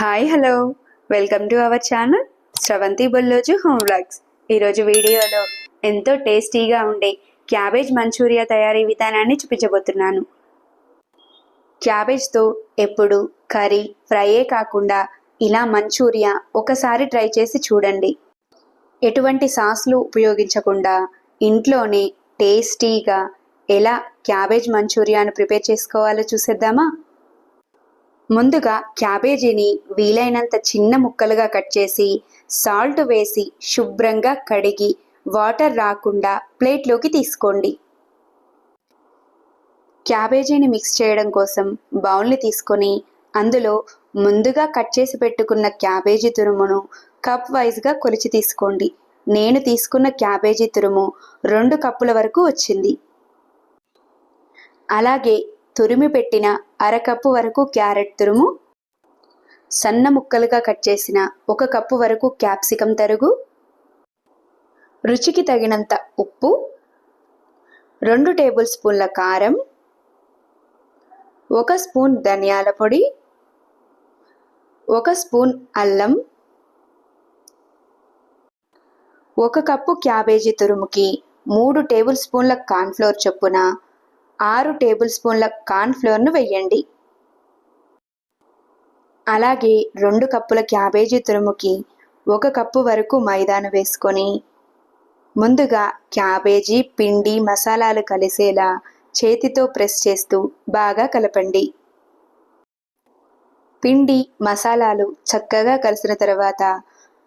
Hi hello welcome to our channel Sravanthi Bolloju home vlogs ఈరోజు వీడియోలో ఎంతో టేస్టీగా ఉండే క్యాబేజ్ మంచూరియా తయారీ విధానాన్ని చూపించబోతున్నాను. క్యాబేజ్తో ఎప్పుడు కర్రీ ఫ్రైయే కాకుండా ఇలా మంచూరియా ఒకసారి ట్రై చేసి చూడండి. ఎటువంటి సాస్లు ఉపయోగించకుండా ఇంట్లోనే టేస్టీగా ఎలా క్యాబేజ్ మంచూరియాను ప్రిపేర్ చేసుకోవాలో చూసేద్దామా? ముందుగా క్యాబేజీని వీలైనంత చిన్న ముక్కలుగా కట్ చేసి సాల్ట్ వేసి శుభ్రంగా కడిగి వాటర్ రాకుండా ప్లేట్లోకి తీసుకోండి. క్యాబేజీని మిక్స్ చేయడం కోసం బౌల్ని తీసుకొని అందులో ముందుగా కట్ చేసి పెట్టుకున్న క్యాబేజీ తురుమును కప్ వైజ్గా కొలిచి తీసుకోండి. నేను తీసుకున్న క్యాబేజీ తురుము రెండు కప్పుల వరకు వచ్చింది. అలాగే తురిమి పెట్టిన అరకప్పు వరకు క్యారెట్ తురుము. సన్న ముక్కలుగా కట్ చేసిన ఒక కప్పు వరకు క్యాప్సికం తరుగు. రుచికి తగినంత ఉప్పు. రెండు టేబుల్ స్పూన్ల కారం. ఒక స్పూన్ ధనియాల పొడి. ఒక స్పూన్ అల్లం. ఒక కప్పు క్యాబేజీ తురుముకి మూడు టేబుల్ స్పూన్ల కార్న్ఫ్లోర్ చొప్పున ఆరు టేబుల్ స్పూన్ల కార్న్ఫ్లోర్ను వెయ్యండి. అలాగే రెండు కప్పుల క్యాబేజీ తురుముకి ఒక కప్పు వరకు మైదాను వేసుకొని ముందుగా క్యాబేజీ పిండి మసాలాలు కలిసేలా చేతితో ప్రెస్ చేస్తూ బాగా కలపండి. పిండి మసాలాలు చక్కగా కలిసిన తర్వాత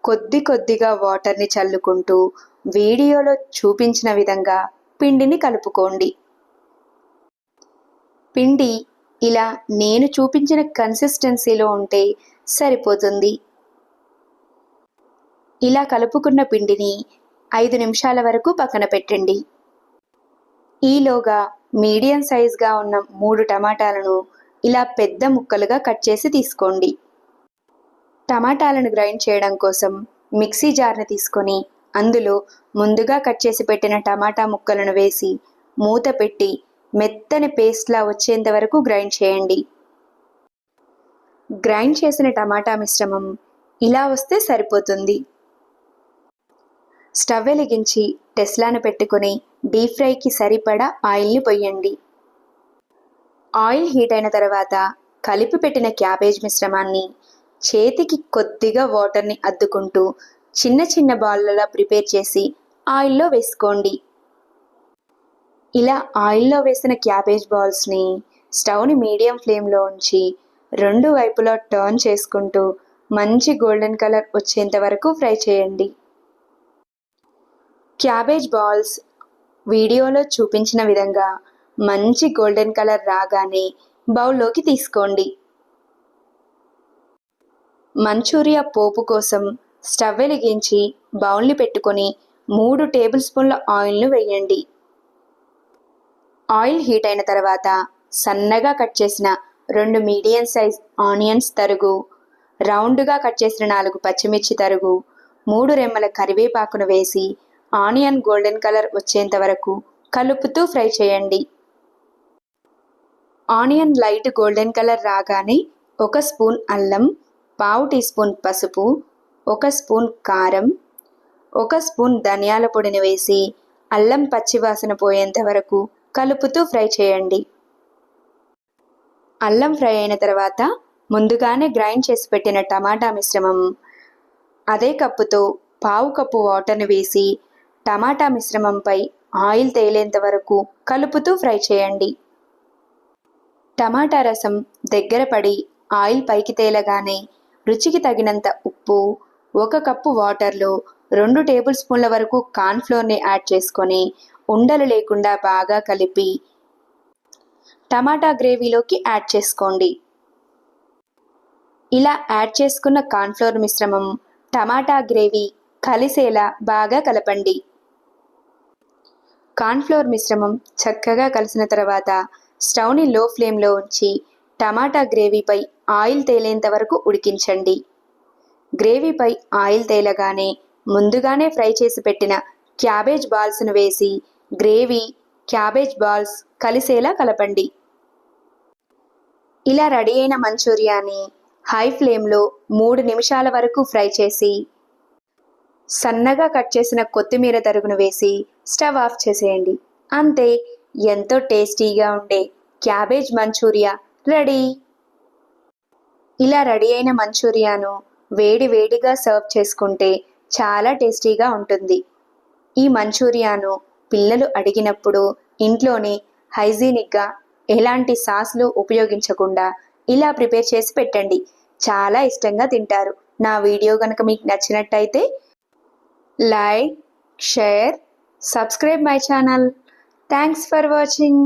కొద్ది కొద్దిగా వాటర్ని చల్లుకుంటూ వీడియోలో చూపించిన విధంగా పిండిని కలుపుకోండి. పిండి ఇలా నేను చూపించిన కన్సిస్టెన్సీలో ఉంటే సరిపోతుంది. ఇలా కలుపుకున్న పిండిని ఐదు నిమిషాల వరకు పక్కన పెట్టండి. ఈలోగా మీడియం సైజ్గా ఉన్న మూడు టమాటాలను ఇలా పెద్ద ముక్కలుగా కట్ చేసి తీసుకోండి. టమాటాలను గ్రైండ్ చేయడం కోసం మిక్సీ జార్ని తీసుకొని అందులో ముందుగా కట్ చేసి పెట్టిన టమాటా ముక్కలను వేసి మూత పెట్టి మెత్తని పేస్ట్లా వచ్చేంత వరకు గ్రైండ్ చేయండి. గ్రైండ్ చేసిన టమాటా మిశ్రమం ఇలా వస్తే సరిపోతుంది. స్టవ్ వెలిగించి టెస్లాను పెట్టుకొని డీప్ ఫ్రైకి సరిపడా ఆయిల్ని పొయ్యండి. ఆయిల్ హీట్ అయిన తర్వాత కలిపి పెట్టిన క్యాబేజ్ మిశ్రమాన్ని చేతికి కొద్దిగా వాటర్ని అద్దుకుంటూ చిన్న చిన్న బాల్లలా ప్రిపేర్ చేసి ఆయిల్లో వేసుకోండి. ఇలా ఆయిల్లో వేసిన క్యాబేజ్ బాల్స్ని స్టవ్ని మీడియం ఫ్లేమ్లో ఉంచి రెండు వైపులా టర్న్ చేసుకుంటూ మంచి గోల్డెన్ కలర్ వచ్చేంత వరకు ఫ్రై చేయండి. క్యాబేజ్ బాల్స్ వీడియోలో చూపించిన విధంగా మంచి గోల్డెన్ కలర్ రాగానే బౌల్లోకి తీసుకోండి. మంచూరియా పోపు కోసం స్టవ్ వెలిగించి బౌల్ని పెట్టుకొని మూడు టేబుల్ స్పూన్ల ఆయిల్ను వేయండి. ఆయిల్ హీట్ అయిన తర్వాత సన్నగా కట్ చేసిన రెండు మీడియం సైజ్ ఆనియన్స్ తరుగు రౌండ్గా కట్ చేసిన నాలుగు పచ్చిమిర్చి తరుగు మూడు రెమ్మల కరివేపాకును వేసి ఆనియన్ గోల్డెన్ కలర్ వచ్చేంత వరకు కలుపుతూ ఫ్రై చేయండి. ఆనియన్ లైట్ గోల్డెన్ కలర్ రాగానే ఒక స్పూన్ అల్లం పావు టీ స్పూన్ పసుపు ఒక స్పూన్ కారం ఒక స్పూన్ ధనియాల పొడిని వేసి అల్లం పచ్చివాసన పోయేంత వరకు కలుపుతూ ఫ్రై చేయండి. అల్లం ఫ్రై అయిన తర్వాత ముందుగానే గ్రైండ్ చేసి పెట్టిన టమాటా మిశ్రమం అదే కప్పుతో పావు కప్పు వాటర్ని వేసి టమాటా మిశ్రమంపై ఆయిల్ తేలేంత వరకు కలుపుతూ ఫ్రై చేయండి. టమాటా రసం దగ్గర పడి ఆయిల్ పైకి తేలగానే రుచికి తగినంత ఉప్పు ఒక కప్పు వాటర్లో రెండు టేబుల్ స్పూన్ల వరకు కార్న్ఫ్లోర్ని యాడ్ చేసుకొని ఉండలు లేకుండా బాగా కలిపి టమాటా గ్రేవీలోకి యాడ్ చేసుకోండి. ఇలా యాడ్ చేసుకున్న కార్న్ఫ్లోర్ మిశ్రమం టమాటా గ్రేవీ కలిసేలా బాగా కలపండి. కార్న్ఫ్లోర్ మిశ్రమం చక్కగా కలిసిన తర్వాత స్టవ్ని లో ఫ్లేమ్లో ఉంచి టమాటా గ్రేవీపై ఆయిల్ తేలేంత వరకు ఉడికించండి. గ్రేవీపై ఆయిల్ తేలగానే ముందుగానే ఫ్రై చేసి పెట్టిన క్యాబేజ్ బాల్స్ను వేసి గ్రేవీ క్యాబేజ్ బాల్స్ కలిసేలా కలపండి. ఇలా రెడీ అయిన మంచూరియాని హై ఫ్లేమ్లో మూడు నిమిషాల వరకు ఫ్రై చేసి సన్నగా కట్ చేసిన కొత్తిమీర తరుగును వేసి స్టవ్ ఆఫ్ చేసేయండి. అంతే ఎంతో టేస్టీగా ఉండే క్యాబేజ్ మంచూరియా రెడీ. ఇలా రెడీ అయిన మంచూరియాను వేడి వేడిగా సర్వ్ చేసుకుంటే చాలా టేస్టీగా ఉంటుంది. ఈ మంచూరియాను పిల్లలు అడిగినప్పుడు ఇంట్లోనే హైజీనిక్గా ఎలాంటి సాస్లు ఉపయోగించకుండా ఇలా ప్రిపేర్ చేసి పెట్టండి. చాలా ఇష్టంగా తింటారు. నా వీడియో కనుక మీకు నచ్చినట్టయితే like share subscribe my channel. Thanks for watching.